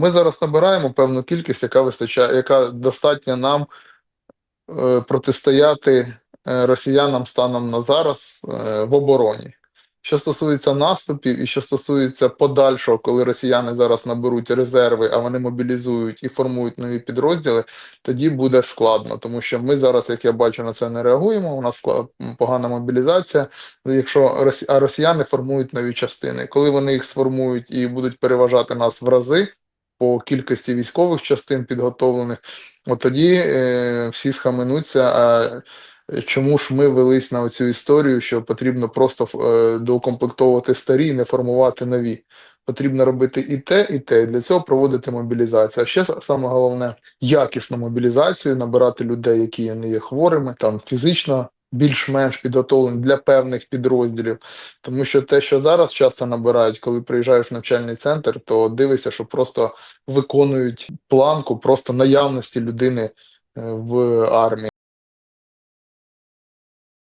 Ми зараз набираємо певну кількість, яка вистачає, яка достатня нам е, протистояти е, росіянам станом на зараз е, в обороні. Що стосується наступів і що стосується подальшого, коли росіяни зараз наберуть резерви, а вони мобілізують і формують нові підрозділи, тоді буде складно, тому що ми зараз, як я бачу, на це не реагуємо. У нас погана мобілізація. Якщо а росіяни формують нові частини, коли вони їх сформують і будуть переважати нас в рази по кількості військових частин підготовлених, от тоді е, всі схаменуться. А чому ж ми велись на цю історію, що потрібно просто е, доукомплектовувати старі і не формувати нові? Потрібно робити і те, і те. І Для цього проводити мобілізацію. А ще саме головне якісну мобілізацію, набирати людей, які не є хворими, там фізично більш-менш підготовлений для певних підрозділів. Тому що те, що зараз часто набирають, коли приїжджаєш в навчальний центр, то дивишся, що просто виконують планку просто наявності людини е, в армії.